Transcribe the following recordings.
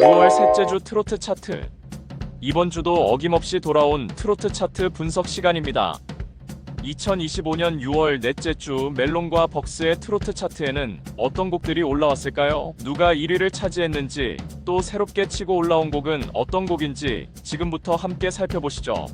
5월 셋째 주 트로트 차트. 이번 주도 어김없이 돌아온 트로트 차트 분석 시간입니다. 2025년 6월 넷째 주 멜론과 벅스의 트로트 차트에는 어떤 곡들이 올라왔을까요? 누가 1위를 차지했는지, 또 새롭게 치고 올라온 곡은 어떤 곡인지 지금부터 함께 살펴보시죠.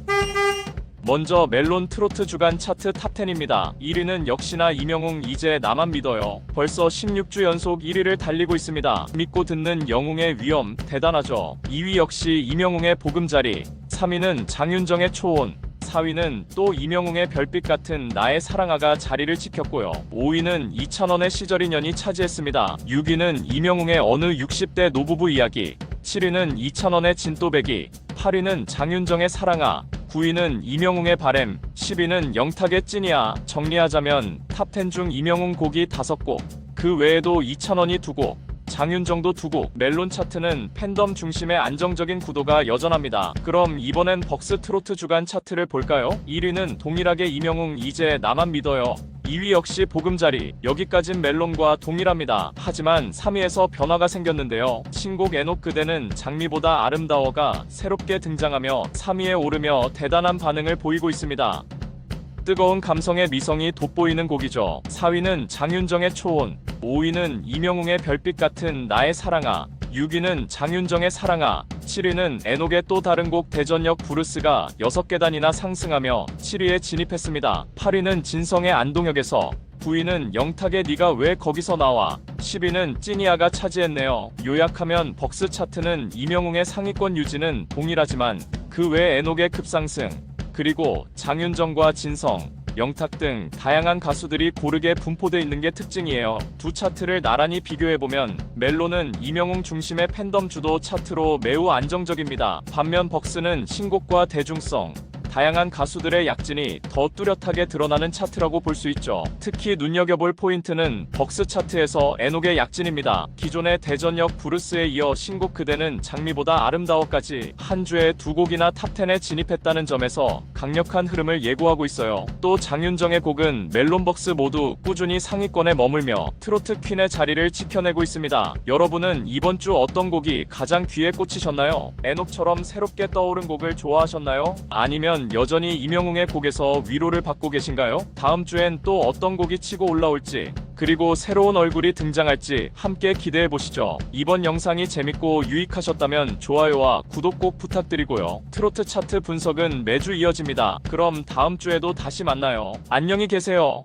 먼저 멜론 트로트 주간 차트 탑10입니다. 1위는 역시나 이명웅 이제 나만 믿어요. 벌써 16주 연속 1위를 달리고 있습니다. 믿고 듣는 영웅의 위엄 대단하죠. 2위 역시 이명웅의 보금자리, 3위는 장윤정의 초혼, 4위는 또 이명웅의 별빛 같은 나의 사랑아가 자리를 지켰고요. 5위는 이찬원의 시절인연이 차지했습니다. 6위는 이명웅의 어느 60대 노부부 이야기, 7위는 이찬원의 진또배기, 8위는 장윤정의 사랑아, 9위는 이명웅의 바램, 10위는 영탁의 찐이야. 정리하자면 탑10 중 이명웅 곡이 5곡, 그 외에도 이찬원이 2곡, 장윤정도 2곡, 멜론 차트는 팬덤 중심의 안정적인 구도가 여전합니다. 그럼 이번엔 벅스 트로트 주간 차트를 볼까요? 1위는 동일하게 이명웅 이제 나만 믿어요. 2위 역시 보금자리, 여기까진 멜론과 동일합니다. 하지만 3위에서 변화가 생겼는데요. 신곡 애녹 그대는 장미보다 아름다워가 새롭게 등장하며 3위에 오르며 대단한 반응을 보이고 있습니다. 뜨거운 감성의 미성이 돋보이는 곡이죠. 4위는 장윤정의 초혼, 5위는 이명웅의 별빛 같은 나의 사랑아, 6위는 장윤정의 사랑아, 7위는 애녹의 또 다른 곡 대전역 브루스가 6계단이나 상승하며 7위에 진입했습니다. 8위는 진성의 안동역에서 9위는 영탁의 네가 왜 거기서 나와 10위는 찐이아가 차지했네요. 요약하면 벅스 차트는 이명웅의 상위권 유지는 동일하지만 그외 애녹의 급상승 그리고 장윤정과 진성, 영탁 등 다양한 가수들이 고르게 분포돼 있는 게 특징이에요. 두 차트를 나란히 비교해보면 멜로는 이명웅 중심의 팬덤 주도 차트로 매우 안정적입니다. 반면 벅스는 신곡과 대중성, 다양한 가수들의 약진이 더 뚜렷하게 드러나는 차트라고 볼 수 있죠. 특히 눈여겨볼 포인트는 벅스 차트에서 애녹의 약진입니다. 기존의 대전역 브루스에 이어 신곡 그대는 장미보다 아름다워까지 한 주에 두 곡이나 탑10에 진입했다는 점에서 강력한 흐름을 예고하고 있어요. 또 장윤정의 곡은 멜론벅스 모두 꾸준히 상위권에 머물며 트로트 퀸의 자리를 지켜내고 있습니다. 여러분은 이번 주 어떤 곡이 가장 귀에 꽂히셨나요? 애녹처럼 새롭게 떠오른 곡을 좋아하셨나요? 아니면 여전히 이명웅의 곡에서 위로를 받고 계신가요? 다음 주엔 또 어떤 곡이 치고 올라올지 그리고 새로운 얼굴이 등장할지 함께 기대해 보시죠. 이번 영상이 재밌고 유익하셨다면 좋아요와 구독 꼭 부탁드리고요. 트로트 차트 분석은 매주 이어집니다. 그럼 다음 주에도 다시 만나요. 안녕히 계세요.